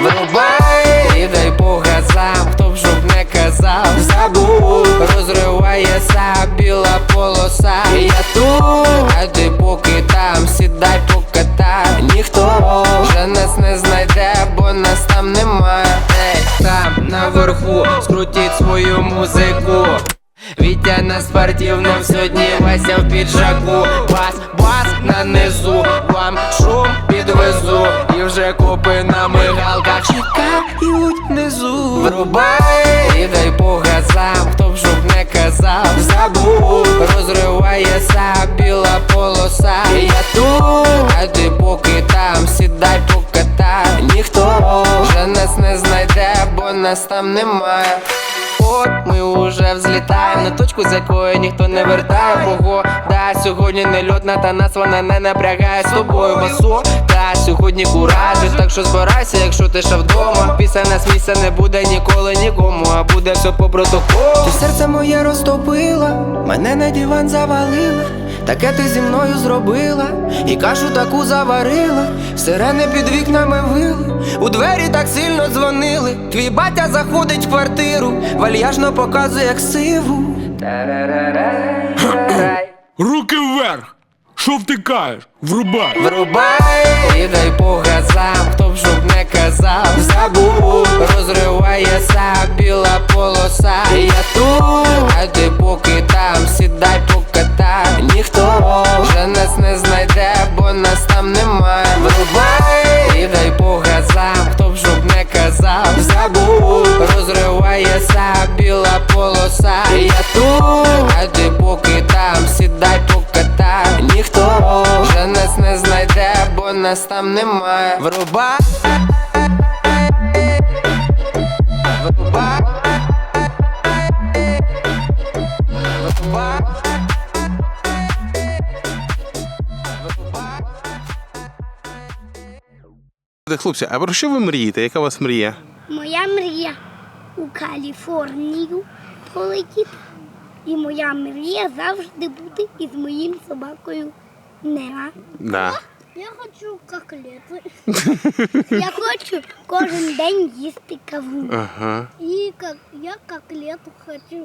Врубай і дай по газам, хто б щоб не казав, забув, розривається біла полоса. І Я тут, а ти поки там, сідай покатай. Ніхто вже нас не знайде, бо нас там немає. Там наверху, скрутіть свою музику. Вітя на спортивном сьогодні Вася в піджаку Бас, бас на низу Вам вже копи на мигалках. Чекають внизу. Врубай. І дай по газам Хто б жоб не казав. Забув Розривається біла полоса. І Я тут, а ти поки там Сідай покатай Ніхто. Вже нас не знайде, бо нас там немає От ми уже взлітаємо на точку, з якої ніхто не вертає. Ого, да, сьогодні не льотна, та нас вона не напрягає. З тобою басо Та сьогодні куражі, так що збирайся, якщо ти ще вдома. Після нас місця не буде ніколи нікому, а буде все по протоколу. Ти серце моє розтопила, мене на диван завалила Таке ти зі мною зробила, і кашу таку заварила, сирени під вікнами вили, у двері так сильно дзвонили. Твій батя заходить в квартиру, вальяжно показує як сиву. Руки вверх! Що втикаєш? Врубай! Врубай і дай по газам, хто б щоб не казав, забув, розривається біла полоса. Я тут, а ти поки там, сідай покатай. Немає. Врубай і дай по газам, хто б жоб не казав, забув, розривається біла полоса. І Я тут, а ти поки там, сідай покатай. Ніхто вже нас не знайде, бо нас там немає. Врубай. Хлопці, а про що ви мрієте? Яка у вас мрія? Моя мрія у Каліфорнію полетіти. І моя мрія завжди бути із моїм собакою Неа. Да. Я хочу коклети. Я хочу кожен день їсти кавун. Ага. І я коклету хочу.